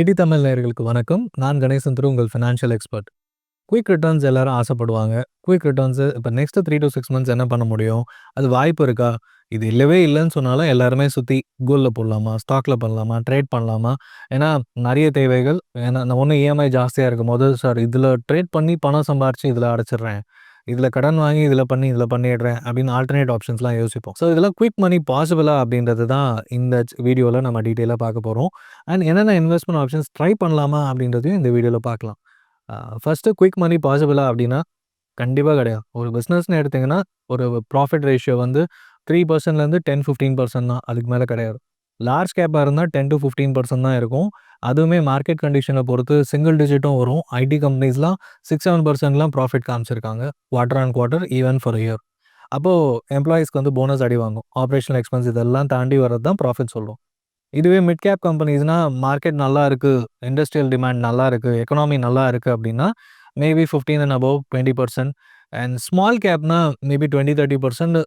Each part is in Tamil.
இடி தமிழ் நேயர்களுக்கு வணக்கம். நான் கணேசன் திரு உங்கள் ஃபினான்ஷியல் எக்ஸ்பர்ட். குயிக் ரிட்டர்ன்ஸ் எல்லாரும் ஆசைப்படுவாங்க. குயிக் ரிட்டர்ன்ஸு இப்போ நெக்ஸ்ட் 3 டூ சிக்ஸ் மந்த்ஸ் என்ன பண்ண முடியும்? அது வாய்ப்பு இருக்கா? இது இல்லவே இல்லைன்னு சொன்னாலும் எல்லாருமே சுற்றி கோல்ட்ல போடலாமா? ஸ்டாக்ல பண்ணலாமா? ட்ரேட் பண்ணலாமா? ஏன்னா நிறைய தேவைகள். ஏன்னா நான் ஒண்ணு இஎம்ஐ இருக்கும் போது சார் இதில் ட்ரேட் பண்ணி பணம் சம்பாரிச்சு இதில் அடைச்சிடுறேன். இதில் கடன் வாங்கி இதில் பண்ணி இதில் பண்ணிடுறேன் அப்படின்னு ஆல்டர்னேட் ஆப்ஷன்ஸ்லாம் யோசிப்போம். ஸோ இதெல்லாம் குவிக் மனி பாசிபிளா அப்படின்றது தான் இந்த வீடியோவில் நம்ம டீட்டெயிலாக பார்க்க போகிறோம் அண்ட் என்னென்ன இன்வெஸ்ட்மெண்ட் ஆப்ஷன்ஸ் ட்ரை பண்ணலாமா அப்படின்றதையும் இந்த வீடியோவில் பார்க்கலாம். ஃபஸ்ட்டு குயிக் மனி பாசிபிளா அப்படின்னா, கண்டிப்பாக கிடையாது. ஒரு பிஸ்னஸ்னு எடுத்தீங்கன்னா, ஒரு ப்ராஃபிட் ரேஷியோ வந்து த்ரீ பர்சன்ட்லேருந்து டென் ஃபிஃப்டீன் பர்சன்ட் தான். அதுக்கு மேலே கிடையாது. லார்ஜ் கேப்பாக இருந்தால் டென் டூ 15% தான் இருக்கும். அதுவுமே மார்க்கெட் கண்டிஷனை பொறுத்து சிங்கிள் டிஜிட்டும் வரும். ஐடி கம்பெனிஸ்லாம் சிக்ஸ் செவன் பர்சன்ட்லாம் ப்ராஃபிட் காமிச்சிருக்காங்க. Quarter and quarter even for year. அப்போது எம்ப்ளாயீஸ்க்கு வந்து போனஸ் அடி வாங்கும். ஆப்ரேஷனல் எக்ஸ்பென்ஸ் இதெல்லாம் தாண்டி வர்றது தான் ப்ராஃபிட் சொல்லும். இதுவே மிட் கேப் கம்பெனிஸ்னால் மார்க்கெட் நல்லா இருக்குது இண்டஸ்ட்ரியல் டிமாண்ட் நல்லா இருக்குது எக்கனாமி நல்லா இருக்குது அப்படின்னா, maybe 15 and above 20% and small கேப்னா maybe 20, 30%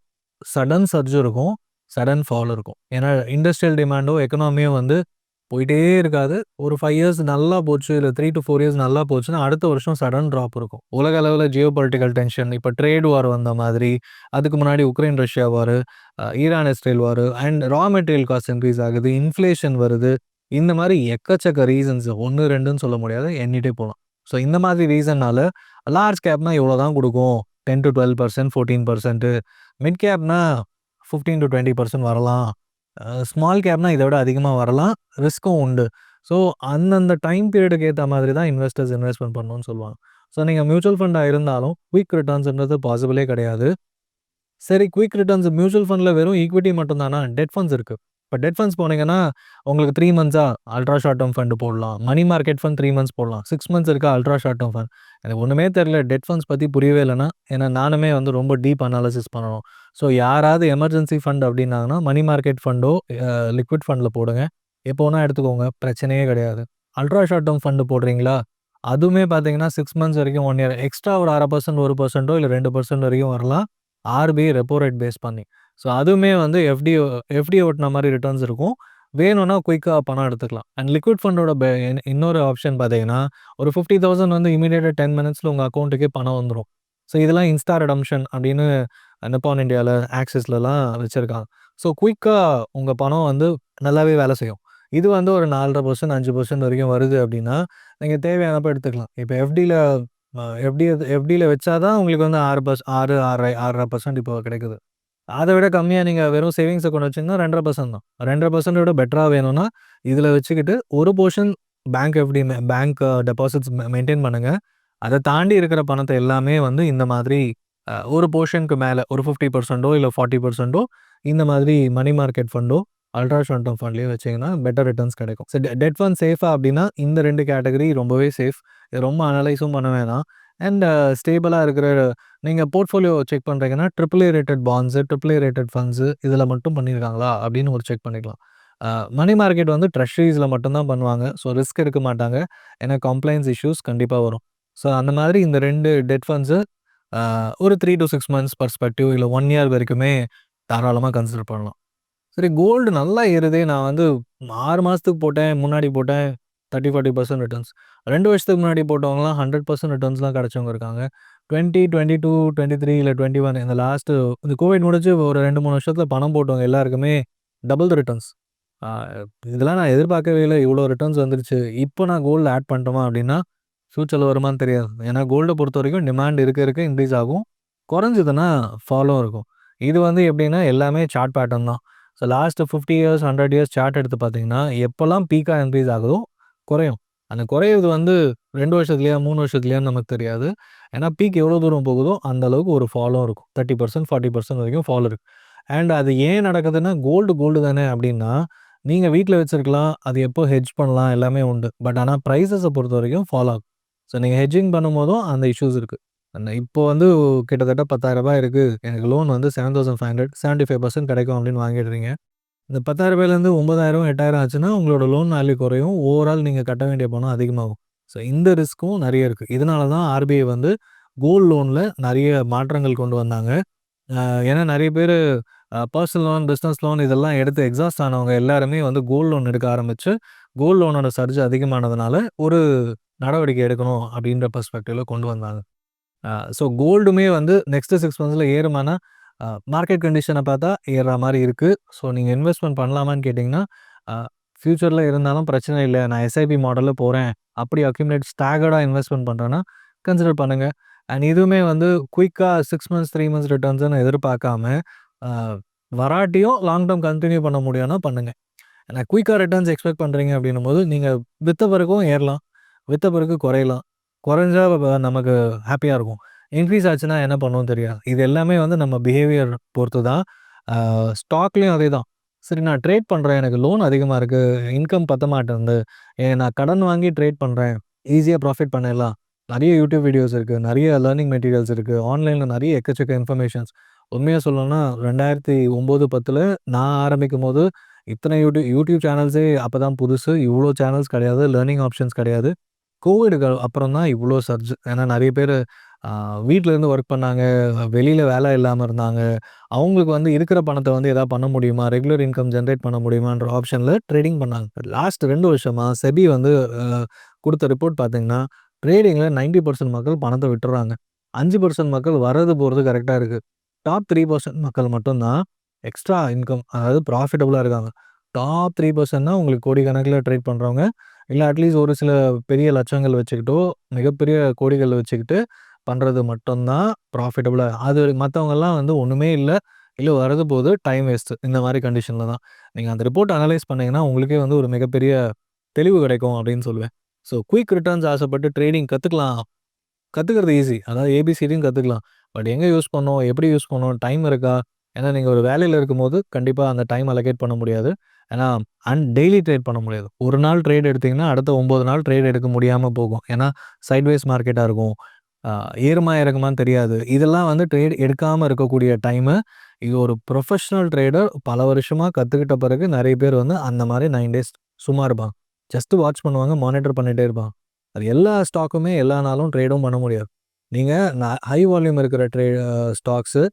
sudden surge இருக்கும். சடன் ஃபால் இருக்கும். ஏன்னா இண்டஸ்ட்ரியல் டிமாண்டோ, எக்கனாமியோ வந்து போயிட்டே இருக்காது. ஒரு ஃபைவ் இயர்ஸ் நல்லா போச்சு, இல்லை த்ரீ டு ஃபோர் இயர்ஸ் நல்லா போச்சுன்னா, அடுத்த வருஷம் சடன் ட்ராப் இருக்கும். உலக அளவில் ஜியோ பொலிட்டிக்கல் டென்ஷன், இப்போ ட்ரேட் வார் வந்த மாதிரி, அதுக்கு முன்னாடி Ukraine Russia war Iran Israel war and raw material cost increase ஆகுது, இன்ஃப்ளேஷன் வருது. இந்த மாதிரி எக்கச்சக்க ரீசன்ஸ் 1, 2ன்னு சொல்ல முடியாது. எண்ணிட்டே போகலாம் ஸோ இந்த மாதிரி ரீசன்னால லார்ஜ் கேப்னா இவ்வளோ தான் கொடுக்கும் ten to twelve percent fourteen percent mid கேப்னா fifteen to twenty percent வரலாம். ஸ்மால் கேப்னால் இதை விட அதிகமாக வரலாம். ரிஸ்க்கும் உண்டு. ஸோ அந்தந்த டைம் பீரியடுக்கு ஏற்ற மாதிரி தான் இன்வெஸ்டர்ஸ் இன்வெஸ்ட்மெண்ட் பண்ணணும்னு சொல்லுவாங்க. ஸோ நீங்கள் மியூச்சுவல் ஃபண்டாக இருந்தாலும் குயிக் ரிட்டர்ன்ஸ்ன்றது பாசிபிளே கிடையாது. சரி குயிக் ரிட்டர்ன்ஸ் மியூச்சுவல் ஃபண்டில் வெறும் ஈக்விட்டி மட்டும்தானா டெட் ஃபண்ட்ஸ் இருக்குது இப்போ டெட் ஃபண்ட்ஸ் போனீங்கன்னா, உங்களுக்கு த்ரீ மந்த்ஸாக அல்ட்ரா ஷார்ட் டெர்ம் ஃபண்டு போடலாம். Money market fund three months போடலாம். சிக்ஸ் மந்த்ஸ் இருக்கா அல்ட்ரா ஷார்ட் டெர்ம் ஃபண்ட். எனக்கு ஒன்றுமே தெரியல. டெட் ஃபண்ட்ஸ் பற்றி புரியவே இல்லைனா ஏன்னா நானுமே வந்து ரொம்ப டீப் அனாலிசிஸ் பண்ணணும். ஸோ யாராவது எமர்ஜென்சி ஃபண்ட் அப்படின்னாங்கன்னா, மணி மார்க்கெட் ஃபண்டோ, லிக்விட் ஃபண்டில் போடுங்க. எப்போனா எடுத்துக்கோங்க. பிரச்சனையே கிடையாது. அல்ட்ரா ஷார்ட் டெர்ம் ஃபண்ட் போடுறீங்களா? அதுவுமே பார்த்தீங்கன்னா சிக்ஸ் மந்த்ஸ் வரைக்கும் ஒன் இயர் எக்ஸ்ட்ரா ஒரு அரை பர்சன்ட் ஒரு பர்சன்ட்டோ இல்லை ரெண்டு பர்சன்ட் வரைக்கும் வரலாம். ஆர்பிஐ ரெப்போ ரேட் பேஸ் பண்ணி. ஸோ அதுவுமே வந்து எஃப்டி எஃப்டி ஓட்டுன மாதிரி ரிட்டர்ன்ஸ் இருக்கும். வேணும்னா குயிக்காக பணம் எடுத்துக்கலாம். அண்ட் லிக்விட் ஃபண்டோட இன்னொரு ஆப்ஷன் பார்த்தீங்கன்னா, ஒரு 50,000 வந்து இமீடியட்டாக டென் மினிட்ஸில் உங்கள் அக்கௌண்ட்டுக்கே பணம் வந்துடும் ஸோ இதெல்லாம் இன்ஸ்டா ரிடம்ப்ஷன் அப்படின்னு நிப்பான் இந்தியாவில் ஆக்சிஸ்லலாம் வச்சுருக்காங்க ஸோ குயிக்காக உங்கள் பணம் வந்து நல்லாவே வேலை செய்யும். இது வந்து ஒரு 4.5%, 5% வரைக்கும் வருது அப்படின்னா, நீங்கள் தேவையானப்போ எடுத்துக்கலாம். இப்போ எஃப்டியில் எஃப்டி எஃப்டியில் வச்சா தான் உங்களுக்கு வந்து ஆறு பர்ஸ் 6, 6 6.5% இப்போ கிடைக்குது. அதை விட கம்மியாக நீங்கள் வெறும் சேவிங்ஸ் அக்கௌண்ட் வச்சீங்கன்னா 2.5% தான். 2.5% விட வேணும்னா, இதில் வச்சுக்கிட்டு ஒரு போர்ஷன் பேங்க் எப்படி பேங்க் டெபாசிட்ஸ் மெயின்டைன் பண்ணுங்கள் அதை தாண்டி இருக்கிற பணத்தை எல்லாமே வந்து இந்த மாதிரி ஒரு போர்ஷனுக்கு மேலே ஒரு ஃபிஃப்டி பர்சென்டோ இல்லை ஃபார்ட்டி பர்சண்ட்டோ இந்த மாதிரி மணி மார்க்கெட் ஃபண்டோ, அல்ட்ரா ஷார்ட் டெர்ம் ஃபண்ட்லயோ வச்சீங்கன்னா பெட்டர் ரிட்டர்ன்ஸ் கிடைக்கும். ஸோ டெட் ஃபண்ட் சேஃபாக அப்படின்னா இந்த ரெண்டு கேட்டகரி ரொம்பவே சேஃப். இது ரொம்ப அனலைஸும் பண்ண வேணாம். அண்ட் ஸ்டேபிளாக uh, இருக்கிற நீங்கள் போர்ட்ஃபோலியோ செக் பண்ணுறீங்கன்னா triple A rated bonds triple A rated funds இதில் மட்டும் பண்ணியிருக்காங்களா அப்படின்னு ஒரு செக் பண்ணிக்கலாம். மணி மார்க்கெட் வந்து ட்ரெஷரிஸில் மட்டும்தான் பண்ணுவாங்க. ஸோ ரிஸ்க் எடுக்க மாட்டாங்க. ஏன்னா கம்ப்ளைன்ஸ் இஷ்யூஸ் கண்டிப்பாக வரும். ஸோ அந்த மாதிரி இந்த ரெண்டு டெட் ஃபண்ட்ஸு ஒரு three to six months perspective இல்லை ஒன் இயர் வரைக்குமே தாராளமாக கன்சிடர் பண்ணலாம். சரி கோல்டு நல்லா ஏறுதே நான் வந்து ஆறு மாதத்துக்கு போட்டேன், முன்னாடி போட்டேன் 30, 40% ரிட்டர்ன்ஸ். ரெண்டு வருஷத்துக்கு முன்னாடி போட்டவங்கலாம் 100% ரிட்டர்ன்ஸ்லாம் கிடச்சவங்க இருக்காங்க. Twenty twenty two twenty three இல்லை டுவெண்ட்டி ஒன் இந்த லாஸ்ட்டு இந்த கோவிட் முடிஞ்சு ஒரு ரெண்டு மூணு வருஷத்தில் பணம் போட்டவங்க எல்லாருக்குமே டபுள் த ரிட்டர்ன்ஸ். இதெல்லாம் நான் எதிர்பார்க்கவே இல்லை இவ்வளோ ரிட்டர்ன்ஸ் வந்துருச்சு. இப்போ நான் கோல்டு ஆட் பண்ணிட்டோமா அப்படின்னா, ஃபியூச்சர்ல வருமான்னு தெரியாது. ஏன்னா கோல்டை பொறுத்த வரைக்கும் டிமாண்ட் இருக்க இருக்க இன்க்ரீஸ் ஆகும். குறைஞ்சதுன்னா ஃபாலோ இருக்கும். இது வந்து எப்படின்னா எல்லாமே சார்ட் பேட்டர்ன் தான். So last fifty years, 100 years chart எடுத்து பார்த்தீங்கன்னா, எப்போல்லாம் பீக்காக இன்க்ரீஸ் ஆகுதோ குறையும். அந்த குறையிறது வந்து ரெண்டு வருஷத்துலையா மூணு வருஷத்துலையான்னு நமக்கு தெரியாது. ஏன்னா பீக் எவ்வளோ தூரம் போகுதோ அந்த அளவுக்கு ஒரு ஃபாலும் இருக்கும். 30%, 40% வரைக்கும் ஃபாலோ இருக்கு. அண்ட் அது ஏன் நடக்குதுன்னா, கோல்டு கோல்டு தானே அப்படின்னா, நீங்கள் வீட்டில் வச்சுருக்கலாம் அது எப்போ ஹெட்ஜ் பண்ணலாம் எல்லாமே உண்டு. பட் ஆனால் ப்ரைஸஸை பொறுத்த வரைக்கும் ஃபாலோ ஆகும். ஸோ நீங்கள் ஹெட்ஜிங் பண்ணும்போதும் அந்த இஷ்யூஸ் இருக்குது அந்த இப்போ வந்து கிட்டத்தட்ட பத்தாயிரரூபா இருக்குது எனக்கு லோன் வந்து 7500 75% கிடைக்கும் அப்படின்னு வாங்கிடுறீங்க. இந்த பத்தாயிரரூபாயிலேருந்து ஒம்பதாயிரம் எட்டாயிரம் ஆச்சுன்னா உங்களோட லோன் வேல்யூ குறையும். ஓவரால் நீங்கள் கட்ட வேண்டிய பணம் அதிகமாகும். ஸோ இந்த ரிஸ்க்கும் நிறைய இருக்குது இதனால தான் ஆர்பிஐ வந்து கோல்ட் லோனில் நிறைய மாற்றங்கள் கொண்டு வந்தாங்க. ஏன்னா நிறைய பேர் பர்சனல் லோன், பிஸ்னஸ் லோன் இதெல்லாம் எடுத்து எக்ஸாஸ்ட் ஆனவங்க எல்லாருமே வந்து கோல்ட் லோன் எடுக்க ஆரம்பித்து கோல்ட் லோனோட சர்ஜ் அதிகமானதுனால ஒரு நடவடிக்கை எடுக்கணும் அப்படின்ற பர்ஸ்பெக்டிவில் கொண்டு வந்தாங்க. ஸோ கோல்டுமே வந்து நெக்ஸ்ட்டு சிக்ஸ் மந்த்ஸில் ஏறுமானா, மார்க்கெட் கண்டிஷனை பார்த்தா ஏறுற மாதிரி இருக்குது ஸோ நீங்கள் இன்வெஸ்ட்மெண்ட் பண்ணலாமான்னு கேட்டிங்கன்னா ஃப்யூச்சரில் இருந்தாலும் பிரச்சனை இல்லை நான் எஸ்ஐபி மாடலில் போகிறேன் அப்படி அக்யூமுலேட் ஸ்டாகர்டாக இன்வெஸ்ட்மெண்ட் பண்ணுறேன்னா கன்சிடர் பண்ணுங்கள் அண்ட் இதுவுமே வந்து குயிக்கா சிக்ஸ் மந்த்ஸ், த்ரீ மந்த்ஸ் ரிட்டர்ன்ஸ்னு எதிர்பார்க்காம, வராட்டியும் லாங் டேர்ம் கண்டினியூ பண்ண முடியும்னா பண்ணுங்கள் ஏன்னா குயிக்கா ரிட்டர்ன்ஸ் எக்ஸ்பெக்ட் பண்ணுறீங்க அப்படின்னும் போது நீங்கள் வித்த பிறகும் ஏறலாம். வித்த பிறகு குறையலாம். குறைஞ்சா நமக்கு ஹாப்பியாக இருக்கும். இன்க்ரீஸ் ஆச்சுன்னா என்ன பண்ணவும் தெரியாது. இது எல்லாமே வந்து நம்ம பிஹேவியர் பொறுத்து தான். ஸ்டாக்லேயும் அதே தான் சரி நான் ட்ரேட் பண்ணுறேன் எனக்கு லோன் அதிகமாக இருக்குது இன்கம் பத்த மாட்டேன்து. ஏ நான் கடன் வாங்கி ட்ரேட் பண்ணுறேன் ஈஸியாக ப்ராஃபிட் பண்ணிடலாம். நிறைய யூடியூப் வீடியோஸ் இருக்குது நிறைய லேர்னிங் மெட்டீரியல்ஸ் இருக்குது ஆன்லைனில் நிறைய எக்கச்சக்க இன்ஃபர்மேஷன்ஸ். உண்மையாக சொல்லணும்னா 2009, 10ல நான் ஆரம்பிக்கும்போது, இத்தனை யூடியூ யூடியூப் சேனல்ஸே அப்போ தான் புதுசு. இவ்வளோ சேனல்ஸ் கிடையாது. லேர்னிங் ஆப்ஷன்ஸ் கிடையாது. கோவிடுக்கு அப்புறம் தான் இவ்வளோ சர்ஜ். ஏன்னா நிறைய பேர் வீட்டிலேருந்து ஒர்க் பண்ணாங்க. வெளியில் வேலை இல்லாமல் இருந்தாங்க. அவங்களுக்கு வந்து இருக்கிற பணத்தை வந்து எதாவது பண்ண முடியுமா? ரெகுலர் இன்கம் ஜென்ரேட் பண்ண முடியுமான்ற ஆப்ஷனில் ட்ரேடிங் பண்ணாங்க. லாஸ்ட் 2 வருஷமா செபி வந்து கொடுத்த ரிப்போர்ட் பார்த்தீங்கன்னா, ட்ரேடிங்கில் நைன்டி பர்சன்ட் மக்கள் பணத்தை விட்டுறாங்க அஞ்சு பர்சன்ட் மக்கள் வரது போகிறது கரெக்டாக இருக்குது டாப் த்ரீ பர்சன்ட் மக்கள் மட்டும்தான் எக்ஸ்ட்ரா இன்கம் அதாவது ப்ராஃபிட்டபுளாக இருக்காங்க. டாப் த்ரீ பர்சன்ட்னா உங்களுக்கு கோடிக்கணக்கில் ட்ரேட் பண்ணுறவங்க இல்லை அட்லீஸ்ட் ஒரு சில பெரிய லட்சங்கள் வச்சுக்கிட்டோ, மிகப்பெரிய கோடிகள் வச்சுக்கிட்டு பண்ணுறது மட்டும்தான் ப்ராஃபிட்டபுளாக அது மற்றவங்கெல்லாம் வந்து ஒன்றுமே இல்லை இல்லை வரது போது டைம் வேஸ்ட்டு இந்த மாதிரி கண்டிஷனில் தான். நீங்கள் அந்த ரிப்போர்ட் அனலைஸ் பண்ணிங்கன்னா உங்களுக்கே வந்து ஒரு மிகப்பெரிய தெளிவு கிடைக்கும் அப்படின்னு சொல்லுவேன். ஸோ குயிக் ரிட்டர்ன்ஸ் ஆசைப்பட்டு ட்ரேடிங் கற்றுக்கலாம் கற்றுக்கிறது ஈஸி. அதாவது ஏபிசிடியும் கற்றுக்கலாம் பட் எங்கே யூஸ் பண்ணோம் எப்படி யூஸ் பண்ணோம் டைம் இருக்கா? ஏன்னா நீங்கள் ஒரு வேலையில் இருக்கும்போது கண்டிப்பாக அந்த டைம் அலோகேட் பண்ண முடியாது. ஏன்னா அண்ட் டெய்லி ட்ரேட் பண்ண முடியாது. ஒரு நாள் ட்ரேட் எடுத்தீங்கன்னா, அடுத்த ஒம்பது நாள் ட்ரேட் எடுக்க முடியாமல் போகும். ஏன்னா சைட்வைஸ் மார்க்கெட்டாக இருக்கும். ஏறுமா இறங்குமான்னு தெரியாது. இதெல்லாம் வந்து ட்ரேட் எடுக்காமல் இருக்கக்கூடிய டைமு. இது ஒரு ப்ரொஃபஷ்னல் ட்ரேடர் பல வருஷமாக கற்றுக்கிட்ட பிறகு நிறைய பேர் வந்து அந்த மாதிரி நைன் டேஸ் சும்மா இருப்பான் ஜஸ்ட்டு வாட்ச் பண்ணுவாங்க. மானிட்டர் பண்ணிகிட்டே இருப்பான் அது எல்லா ஸ்டாக்குமே எல்லா நாளும் ட்ரேடும் பண்ண முடியாது. நீங்கள் ந ஹை வால்யூம் இருக்கிற ட்ரே ஸ்டாக்ஸு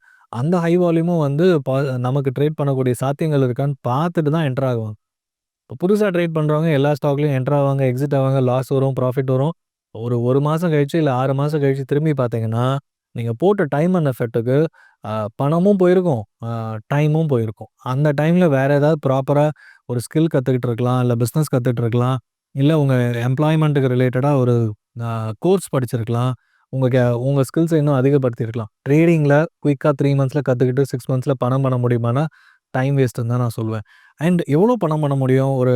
அந்த ஹை வால்யூமும் வந்து பா நமக்கு ட்ரேட் பண்ணக்கூடிய சாத்தியங்கள் இருக்கான்னு பார்த்துட்டு தான் என்ட்ரு ஆகுவாங்க. இப்போ புதுசாக ட்ரேட் பண்ணுறவங்க எல்லா ஸ்டாக்லேயும் என்ட்ரு ஆவாங்க, எக்ஸிட் ஆவாங்க, லாஸ் வரும், ப்ராஃபிட் வரும். ஒரு ஒரு மாதம் கழிச்சு, இல்லை ஆறு மாதம் கழிச்சு திரும்பி பார்த்தீங்கன்னா, நீங்கள் போட்ட டைம் அண்ட் எஃபெக்ட்டுக்கு பணமும் போயிருக்கும், டைமும் போயிருக்கும். அந்த டைமில் வேறு ஏதாவது ப்ராப்பராக ஒரு ஸ்கில் கற்றுக்கிட்டு இருக்கலாம். இல்லை பிஸ்னஸ் கற்றுக்கிட்டு இருக்கலாம். இல்லை உங்கள் எம்ப்ளாய்மெண்ட்டுக்கு ரிலேட்டடாக ஒரு கோர்ஸ் படிச்சிருக்கலாம். உங்கள் கே உங்கள் ஸ்கில்ஸை இன்னும் அதிகப்படுத்தியிருக்கலாம். ட்ரேடிங்கில் குயிக்காக த்ரீ மந்த்ஸில் கற்றுக்கிட்டு சிக்ஸ் மந்த்ஸில் பணம் பண்ண முடியுமானா, டைம் வேஸ்ட்டுன்னு தான் நான் சொல்லுவேன். அண்ட் எவ்வளோ பணம் பண்ண முடியும்? ஒரு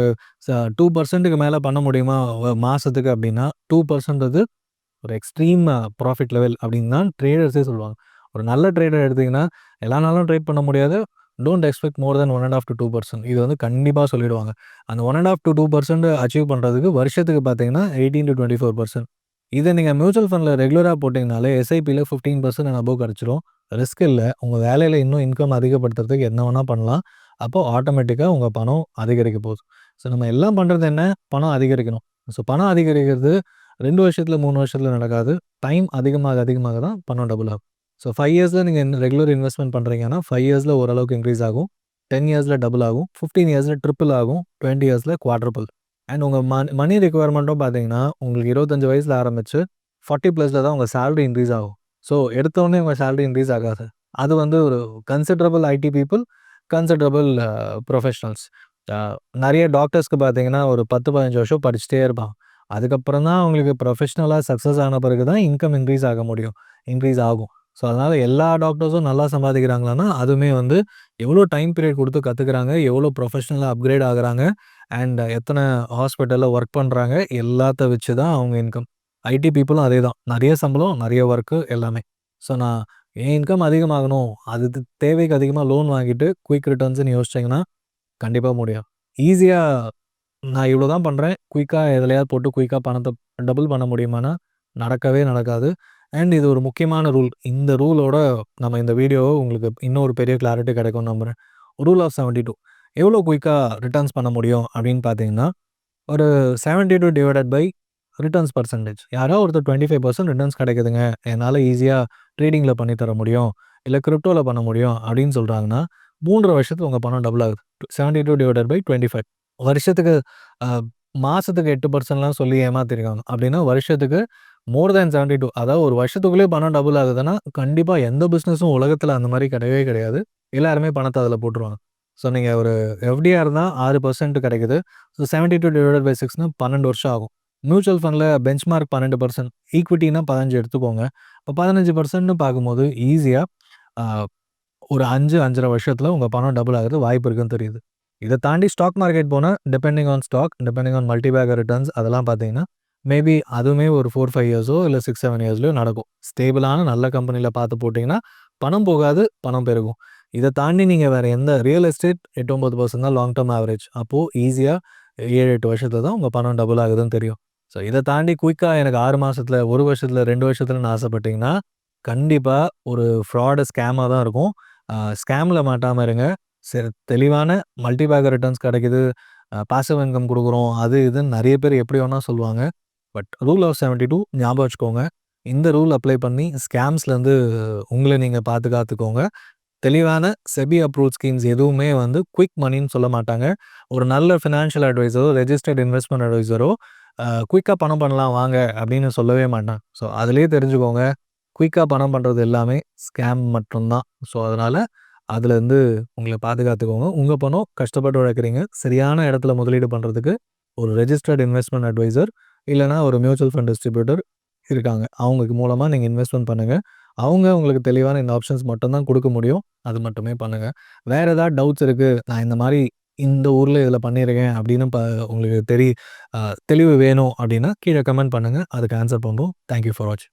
டூ பர்சன்ட்டுக்கு மேலே பண்ண முடியுமா மாதத்துக்கு அப்படின்னா, டூ பர்சன்ட்றது ஒரு எக்ஸ்ட்ரீம் ப்ராஃபிட் லெவல் அப்படின்னு தான் ட்ரேடர்ஸே சொல்லுவாங்க. ஒரு நல்ல ட்ரேடர் எடுத்திங்கன்னா எல்லா நாளும் ட்ரேட் பண்ண முடியாது. Don't expect more than 1 1/2 two percent இது வந்து கண்டிப்பாக சொல்லிடுவாங்க. அந்த 1 1/2 டூ பர்சன்ட் அச்சீவ் பண்ணுறதுக்கு வருஷத்துக்கு பார்த்தீங்கன்னா எயிட்டின் டுவெண்ட்டி ஃபோர் பர்சன் இதை நீங்கள் மியூச்சுவல் ஃபண்டில் ரெகுலராக போட்டிங்கனாலே எஸ்ஐபில 15% அண்ட் அபோவ் கிடச்சிரும் ரிஸ்க் இல்லை உங்கள் வேலையில் இன்னும் இன்கம் அதிகப்படுத்துறதுக்கு என்ன வேணால் பண்ணலாம். அப்போ ஆட்டோமேட்டிக்காக உங்கள் பணம் அதிகரிக்க போகுது. ஸோ நம்ம எல்லாம் பண்ணுறது என்ன? பணம் அதிகரிக்கணும். ஸோ பணம் அதிகரிக்கிறது ரெண்டு வருஷத்தில் மூணு வருஷத்தில் நடக்காது. டைம் அதிகமாக அதிகமாக தான் பணம் டபுள் ஆகும். ஸோ ஃபைவ் இயர்ஸில் நீங்கள் ரெகுலர் இன்வெஸ்ட்மெண்ட் பண்ணுறீங்கன்னா ஃபைவ் இயர்ஸில் ஓரளவுக்கு இன்க்ரீஸ் ஆகும். டென் இயர்ஸில் டபுள் ஆகும். ஃபிஃப்டீன் இயர்ஸில் ட்ரிப்பிள் ஆகும். டுவெண்ட்டி இயர்ஸில் குவாட்ரிபிள் அண்ட் உங்கள் மணி மணி ரிக்வயர்மென்ட்டும் பார்த்தீங்கன்னா, உங்களுக்கு இருபத்தஞ்சி வயசில் ஆரம்பித்து ஃபார்ட்டி ப்ளஸில் தான் உங்கள் சேலரி இன்க்ரீஸ் ஆகும். ஸோ எடுத்தோடனே உங்கள் சேலரி இன்க்ரீஸ் ஆகாது. அது வந்து ஒரு considerable IT people considerable professionals. நிறைய டாக்டர்ஸ்க்கு பார்த்தீங்கன்னா, ஒரு 10, 15 வருஷம் படிச்சுட்டே இருப்பான் அதுக்கப்புறம் தான் அவங்களுக்கு ப்ரொஃபஷ்னலாக சக்ஸஸ் ஆன பிறகு தான் இன்கம் இன்க்ரீஸ் ஆக முடியும். இன்க்ரீஸ் ஆகும். ஸோ அதனால் எல்லா டாக்டர்ஸும் நல்லா சம்பாதிக்கிறாங்களான்னா, அதுவுமே வந்து எவ்வளோ டைம் பீரியட் கொடுத்து கற்றுக்குறாங்க எவ்வளோ ப்ரொஃபஷனலாக அப்கிரேட் ஆகுறாங்க, அண்ட் எத்தனை ஹாஸ்பிட்டலில் ஒர்க் பண்ணுறாங்க எல்லாத்த வச்சு தான் அவங்க இன்கம். ஐடி பீப்பிளும் அதேதான். நிறைய சம்பளம், நிறைய ஒர்க்கு எல்லாமே. ஸோ நான் என் இன்கம் அதிகமாகணும். அதுக்கு தேவைக்கு அதிகமாக லோன் வாங்கிட்டு குயிக் ரிட்டர்ன்ஸ்னு யோசிச்சீங்கன்னா, கண்டிப்பாக முடியும் ஈஸியாக நான் இவ்வளோ தான் பண்ணுறேன் குயிக்காக எதுலையாவது போட்டு குயிக்காக பணத்தை டபுள் பண்ண முடியுமானா, நடக்கவே நடக்காது. அண்ட் இது ஒரு முக்கியமான ரூல். இந்த ரூலோட நம்ம இந்த வீடியோவை உங்களுக்கு இன்னும் ஒரு பெரிய கிளாரிட்டி கிடைக்கும்னு நம்புகிறேன் ரூல் ஆஃப் 72 எவ்வளோ குயிக்காக ரிட்டர்ன்ஸ் பண்ண முடியும் அப்படின்னு பார்த்தீங்கன்னா, ஒரு 72 டிவைடட் பை ரிட்டர்ன்ஸ் பர்சன்டேஜ் யாரோ ஒருத்தர் 25% ரிட்டர்ன்ஸ் கிடைக்குதுங்க. என்னால் ஈஸியாக ட்ரேடிங்கில் பண்ணித்தர முடியும். இல்லை கிரிப்டோவில் பண்ண முடியும் அப்படின்னு சொல்றாங்கன்னா, 3 1/2 வருஷத்துல பணம் டபுள் ஆகுது. 72 டிவைடட் பை 25 வருஷத்துக்கு மாதத்துக்கு எட்டு பர்சன்ட்லாம் சொல்லி ஏமாத்திருக்காங்க. அப்படின்னா வருஷத்துக்கு மோர் தேன் 72 அதாவது ஒரு வருஷத்துக்குள்ளேயே பணம் டபுள் ஆகுதுன்னா, கண்டிப்பாக எந்த பிஸ்னஸும் உலகத்தில் அந்த மாதிரி கிடையவே கிடையாது. எல்லாருமே பணத்தை அதில் போட்டுருவாங்க. ஸோ நீங்கள் ஒரு எஃப்டிஆர் தான் ஆறு பர்சன்ட் கிடைக்குது. ஸோ 72 டிவைடட் பை 6னா 12 வருஷம் ஆகும். மியூச்சுவல் ஃபண்ட்ல பெஞ்ச்மார்க் 12% ஈக்விட்டினா 15 எடுத்துக்கோங்க. இப்போ பதினஞ்சு பர்சன்ட்னு பார்க்கும்போது ஈஸியாக ஒரு அஞ்சு அஞ்சரை வருஷத்தில் உங்கள் பணம் டபுள் ஆகிறது வாய்ப்பு இருக்குன்னு தெரியுது. இதை தாண்டி ஸ்டாக் மார்க்கெட் போனால் depending on stock, depending on multibagger returns அதெல்லாம் பார்த்தீங்கன்னா, மேபி அதுவுமே ஒரு 4, 5 இயர்ஸோ இல்லை சிக்ஸ் செவன் இயர்ஸ்லையோ நடக்கும். ஸ்டேபிளான நல்ல கம்பெனியில் பார்த்து போட்டிங்கன்னா பணம் போகாது, பணம் பெருகும். இதை தாண்டி நீங்கள் வேறு எந்த ரியல் எஸ்டேட் 8, 9% தான் லாங் டேர்ம் ஆவரேஜ். அப்போது ஈஸியாக ஏழு எட்டு வருஷத்தில் தான் உங்கள் பணம் டபுள் ஆகுதுன்னு தெரியும். ஸோ இதை தாண்டி குயிக்காக எனக்கு ஆறு மாதத்தில் ஒரு வருஷத்தில் ரெண்டு வருஷத்துலன்னு ஆசைப்பட்டீங்கன்னா, கண்டிப்பாக ஒரு ஃப்ராடு ஸ்கேமாக தான் இருக்கும். ஸ்கேமில் மாட்டாமல் இருங்க. சரி தெளிவான மல்டி பேக்கர் ரிட்டர்ன்ஸ் கிடைக்குது. பாசிவ் இன்கம் கொடுக்குறோம் அது இதுன்னு நிறைய பேர் எப்படி வேணால் சொல்லுவாங்க. பட் ரூல் ஆஃப் 72 ஞாபகம் வச்சுக்கோங்க. இந்த ரூல் அப்ளை பண்ணி ஸ்கேம்ஸ்லேருந்து உங்களை நீங்கள் பார்த்து பாதுகாத்துக்கோங்க. தெளிவான செபி அப்ரூவ் ஸ்கீம்ஸ் எதுவுமே வந்து குயிக் மணின்னு சொல்ல மாட்டாங்க. ஒரு நல்ல ஃபினான்ஷியல் அட்வைஸரோ ரெஜிஸ்டர்ட் இன்வெஸ்ட்மெண்ட் அட்வைசரோ குயிக்காக பணம் பண்ணலாம் வாங்க அப்படின்னு சொல்லவே மாட்டேன் ஸோ அதுலேயே தெரிஞ்சுக்கோங்க. குயிக்காக பணம் பண்ணுறது எல்லாமே ஸ்கேம் மட்டும்தான் ஸோ அதனால் அதுலேருந்து உங்களை பாதுகாத்துக்கோங்க. உங்கள் பணம் கஷ்டப்பட்டு உழைக்கிறீங்க. சரியான இடத்துல முதலீடு பண்ணுறதுக்கு ஒரு ரெஜிஸ்டர்ட் இன்வெஸ்ட்மெண்ட் அட்வைசர் இல்லைனா ஒரு மியூச்சுவல் ஃபண்ட் டிஸ்ட்ரிபியூட்டர் இருக்காங்க. அவங்களுக்கு மூலமாக நீங்கள் இன்வெஸ்ட்மெண்ட் பண்ணுங்க. அவங்க உங்களுக்கு தெளிவான இந்த ஆப்ஷன்ஸ் மட்டும்தான் கொடுக்க முடியும். அது மட்டுமே பண்ணுங்கள் வேறு ஏதாவது டவுட்ஸ் இருக்குது நான் இந்த மாதிரி இந்த ஊரில் இதில் பண்ணியிருக்கேன் அப்படின்னு ப உங்களுக்கு தெரிய தெளிவு வேணும் அப்படின்னா, கீழே கமெண்ட் பண்ணுங்கள் அதுக்கு ஆன்சர் பண்ணுவோம் தேங்க் யூ ஃபார் வாட்சிங்.